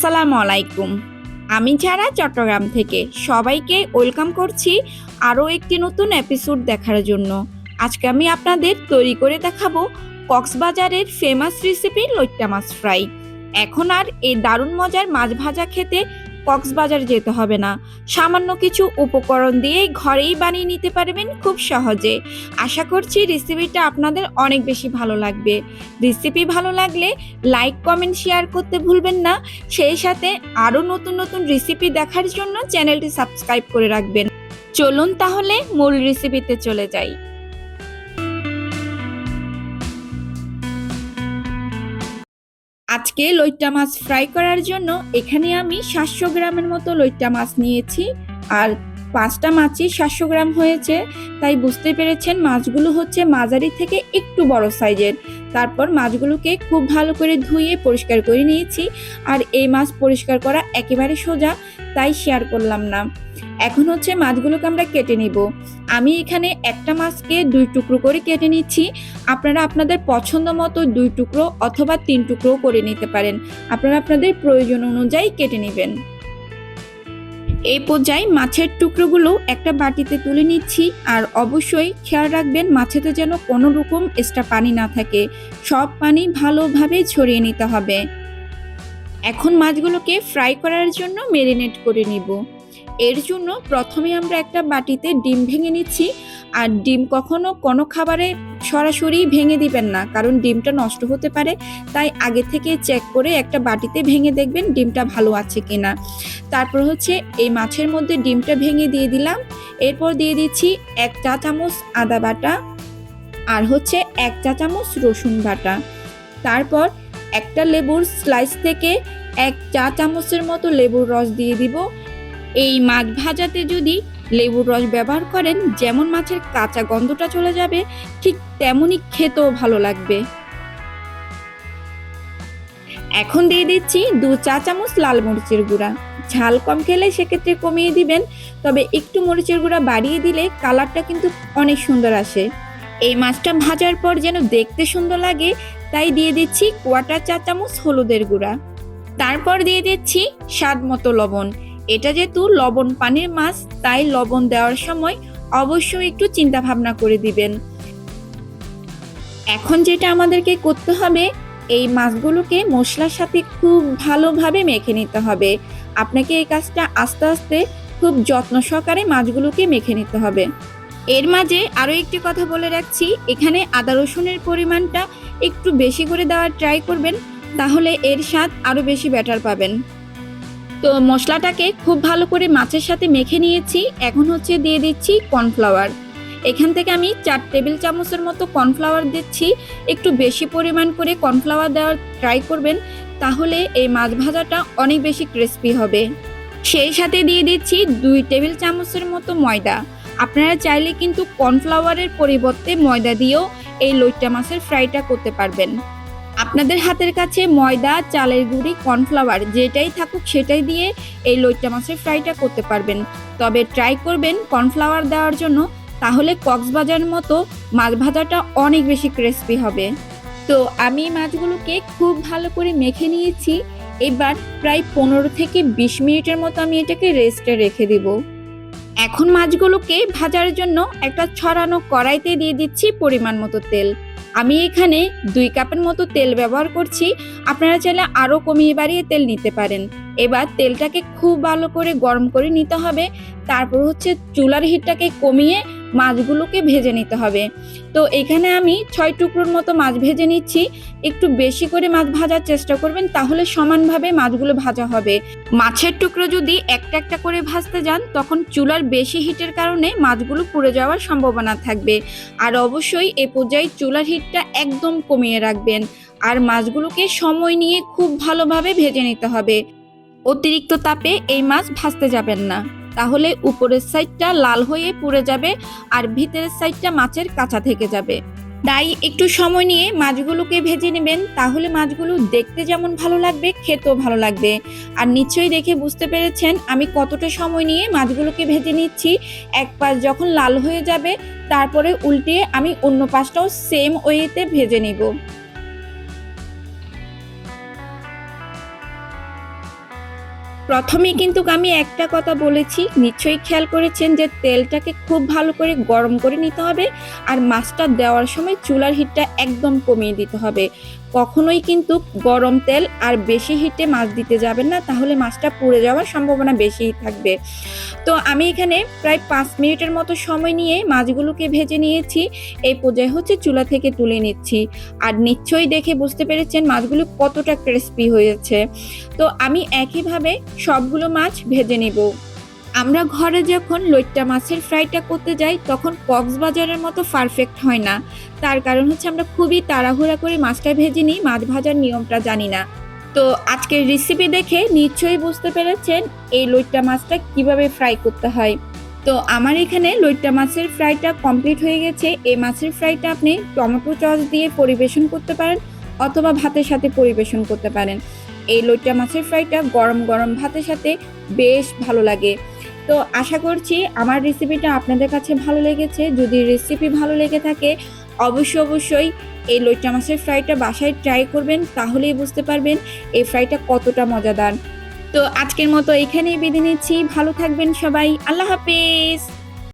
আসসালামু আলাইকুম। আমি যারা চট্টগ্রাম থেকে, সবাইকে ওয়েলকাম করছি আরও একটি নতুন এপিসোড দেখার জন্য। আজকে আমি আপনাদের তৈরি করে দেখাবো কক্সবাজারের ফেমাস রেসিপি লইট্টা মাছ ফ্রাই এখন আর এই দারুণ মজার মাছ ভাজা খেতে কক্সবাজার যেতে হবে না। সামান্য কিছু উপকরণ দিয়ে ঘরেই বানিয়ে নিতে পারবেন খুব সহজে। আশা করছি রেসিপিটা আপনাদের অনেক বেশি ভালো লাগবে। রেসিপি ভালো লাগলে লাইক কমেন্ট শেয়ার করতে ভুলবেন না। সেই সাথে আরও নতুন নতুন রেসিপি দেখার জন্য চ্যানেলটি সাবস্ক্রাইব করে রাখবেন। চলুন তাহলে মূল রেসিপিতে চলে যাই। আজকে লইট্টা মাছ ফ্রাই করার জন্য এখানে আমি সাতশো গ্রামের মতো লইট্টা মাছ নিয়েছি। আর পাঁচটা মাছই সাতশো গ্রাম হয়েছে। তাই বুঝতে পেরেছেন মাছগুলো হচ্ছে মাঝারি থেকে একটু বড় সাইজের। তারপর মাছগুলোকে খুব ভালো করে ধুয়ে পরিষ্কার করে নিয়েছি। আর এই মাছ পরিষ্কার করা একেবারে সোজা, তাই শেয়ার করলাম না। এখন হচ্ছে মাছগুলোকে আমরা কেটে নিব। আমি এখানে একটা মাছকে দুই টুকরো করে কেটে নিচ্ছি। আপনারা আপনাদের পছন্দ মতো দুই টুকরো অথবা তিন টুকরো করে নিতে পারেন। আপনারা আপনাদের প্রয়োজন অনুযায়ী কেটে নেবেন। এই পর্যায়ে মাছের টুকরোগুলো একটা বাটিতে তুলে নিচ্ছি আর অবশ্যই খেয়াল রাখবেন মাছেতে যেন কোনো রকম এক্সট্রা পানি না থাকে। সব পানি ভালোভাবে ছড়িয়ে নিতে হবে। এখন মাছগুলোকে ফ্রাই করার জন্য মেরিনেট করে নিব। এর জন্য প্রথমে আমরা একটা বাটিতে ডিম ভেঙে নিচ্ছি। আর ডিম কখনো কোনো খাবারে সরাসরি ভেঙে দিবেন না, কারণ ডিমটা নষ্ট হতে পারে। তাই আগে থেকে চেক করে একটা বাটিতে ভেঙে দেখবেন ডিমটা ভালো আছে কিনা। তারপর হচ্ছে এই মাছের মধ্যে ডিমটা ভেঙে দিয়ে দিলাম। এরপর দিয়ে দিচ্ছি এক চা চামচ আদা বাটা আর হচ্ছে এক চা চামচ রসুন বাটা। তারপর একটা লেবুর স্লাইস থেকে এক চা চামচের মতো লেবুর রস দিয়ে দিব। এই মাছ ভাজাতে যদি লেবুর রস ব্যবহার করেন, যেমন মাছের কাঁচা গন্ধটা চলে যাবে, ঠিক তেমনই খেতেও ভালো লাগবে। এখন দিয়ে দিচ্ছি দু চা চামচ লাল মরিচের গুঁড়া। ঝাল কম খেলে সেক্ষেত্রে কমিয়ে দিবেন, তবে একটু মরিচের গুঁড়া বাড়িয়ে দিলে কালারটা কিন্তু অনেক সুন্দর আসে। এই মাছটা ভাজার পর যেন দেখতে সুন্দর লাগে, তাই দিয়ে দিচ্ছি কোয়াটার চা চামচ হলুদের গুঁড়া। তারপর দিয়ে দিচ্ছি স্বাদ মতো লবণ। এটা যেহেতু লবণ পানির মাছ, তাই লবণ দেওয়ার সময় অবশ্যই একটু চিন্তা ভাবনা করে দিবেন। এখন যেটা আমাদেরকে করতে হবে, এই মাছগুলোকে মশলার সাথে খুব ভালোভাবে মেখে নিতে হবে। আপনাকে এই কাজটা আস্তে আস্তে খুব যত্ন সহকারে মাছগুলোকে মেখে নিতে হবে। এর মাঝে আরও একটি কথা বলে রাখছি, এখানে আদা রসুনের পরিমাণটা একটু বেশি করে দেওয়ার ট্রাই করবেন, তাহলে এর স্বাদ আরও বেশি ব্যাটার পাবেন। তো মশলাটাকে খুব ভালো করে মাছের সাথে মেখে নিয়েছি। এখন হচ্ছে দিয়ে দিচ্ছি কর্নফ্লাওয়ার। এখান থেকে আমি চার টেবিল চামচের মতো কর্নফ্লাওয়ার দিচ্ছি। একটু বেশি পরিমাণ করে কর্নফ্লাওয়ার দেওয়ার ট্রাই করবেন, তাহলে এই মাছ ভাজাটা অনেক বেশি ক্রিস্পি হবে। সেই সাথে দিয়ে দিচ্ছি দুই টেবিল চামচের মতো ময়দা। আপনারা চাইলে কিন্তু কর্নফ্লাওয়ারের পরিবর্তে ময়দা দিয়েও এই লইট্টা মাছের ফ্রাইটা করতে পারবেন। আপনাদের হাতের কাছে ময়দা, চালের গুঁড়ি, কর্নফ্লাওয়ার যেটাই থাকুক সেটাই দিয়ে এই লইট্টা মাছের ফ্রাইটা করতে পারবেন। তবে ট্রাই করবেন কর্নফ্লাওয়ার দেওয়ার জন্য, তাহলে কক্সবাজার মতো মাছ ভাজাটা অনেক বেশি ক্রিস্পি হবে। তো আমি মাছগুলোকে খুব ভালো করে মেখে নিয়েছি। এবার প্রায় পনেরো থেকে বিশ মিনিটের মতো আমি এটাকে রেস্টে রেখে দিব। এখন মাছগুলোকে ভাজার জন্য একটা ছড়ানো কড়াইতে দিয়ে দিচ্ছি পরিমাণ মতো তেল। আমি এখানে দুই কাপের মতো তেল ব্যবহার করছি। আপনারা চাইলে আরও কমিয়ে বাড়িয়ে তেল নিতে পারেন। এবার তেলটাকে খুব ভালো করে গরম করে নিতে হবে। তারপর হচ্ছে চুলার হিটটাকে কমিয়ে মাছগুলোকে ভেজে নিতে হবে। তো এখানে আমি ছয় টুকরোর মতো মাছ ভেজে নিচ্ছি। একটু বেশি করে মাছ ভাজার চেষ্টা করবেন, তাহলে সমানভাবে মাছগুলো ভাজা হবে। মাছের টুকরো যদি একটা একটা করে ভাজতে যান, তখন চুলার বেশি হিটের কারণে মাছগুলো পুড়ে যাওয়ার সম্ভাবনা থাকবে। আর অবশ্যই এ পর্যায়ে চুলার হিটটা একদম কমিয়ে রাখবেন। আর মাছগুলোকে সময় নিয়ে খুব ভালোভাবে ভেজে নিতে হবে। অতিরিক্ত তাপে এই মাছ ভাজতে যাবেন না। তাহলে উপরের সাইডটা লাল হয়ে পুড়ে যাবে আর ভিতরের সাইডটা মাছের কাঁচা থেকে যাবে। তাই একটু সময় নিয়ে মাছগুলোকে ভেজে নেবেন, তাহলে মাছগুলো দেখতে যেমন ভালো লাগবে, খেতেও ভালো লাগবে। আর নিশ্চয়ই দেখে বুঝতে পেরেছেন আমি কতটা সময় নিয়ে মাছগুলোকে ভেজে নিচ্ছি। এক পাশ যখন লাল হয়ে যাবে, তারপরে উল্টিয়ে আমি অন্য পাশটাও সেম ওয়েতে ভেজে নিব। প্রথমেই কিন্তু আমি একটা কথা বলেছি, নিশ্চয়ই খেয়াল করেছেন যে তেলটাকে খুব ভালো করে গরম করে নিতে হবে আর মাছটা দেওয়ার সময় চুলার হিটটা একদম কমিয়ে দিতে হবে। কখনোই কিন্তু গরম তেল আর বেশি হিটে মাছ দিতে যাবেন না, তাহলে মাছটা পুড়ে যাওয়ার সম্ভাবনা বেশি থাকবে। তো আমি এখানে প্রায় পাঁচ মিনিটের মতো সময় নিয়ে মাছগুলোকে ভেজে নিয়েছি, এই পর্যায়ে হচ্ছে চুলা থেকে তুলে নিচ্ছি। আর নিশ্চয়ই দেখে বুঝতে পেরেছেন মাছগুলো কতটা ক্রিস্পি হয়েছে। তো আমি একইভাবে সবগুলো মাছ ভেজে নেব। আমরা ঘরে যখন লইট্টা মাছের ফ্রাইটা করতে যাই, তখন কক্সবাজারের মতো পারফেক্ট হয় না। তার কারণ হচ্ছে আমরা খুবই তাড়াহুড়া করে মাছটা ভেজে নিই, মাছ ভাজার নিয়মটা জানি না। তো আজকের রেসিপি দেখে নিশ্চয়ই বুঝতে পেরেছেন এই লইট্টা মাছটা কীভাবে ফ্রাই করতে হয়। তো আমার এখানে লইট্টা মাছের ফ্রাইটা কমপ্লিট হয়ে গেছে। এই মাছের ফ্রাইটা আপনি টমেটো চস দিয়ে পরিবেশন করতে পারেন অথবা ভাতের সাথে পরিবেশন করতে পারেন। এই লইট্টা মাছের ফ্রাইটা গরম গরম ভাতের সাথে বেশ ভালো লাগে। তো আশা করছি আমার রেসিপিটা আপনাদের কাছে ভালো লেগেছে। যদি রেসিপি ভালো লেগে থাকে, অবশ্যই অবশ্যই এই লইট্টা মাছের ফ্রাইটা বাসায় ট্রাই করবেন, তাহলেই বুঝতে পারবেন এই ফ্রাইটা কতটা মজাদার। তো আজকের মতো এখানেই বেঁধে নিচ্ছি। ভালো থাকবেন সবাই। আল্লাহ হাফেজ।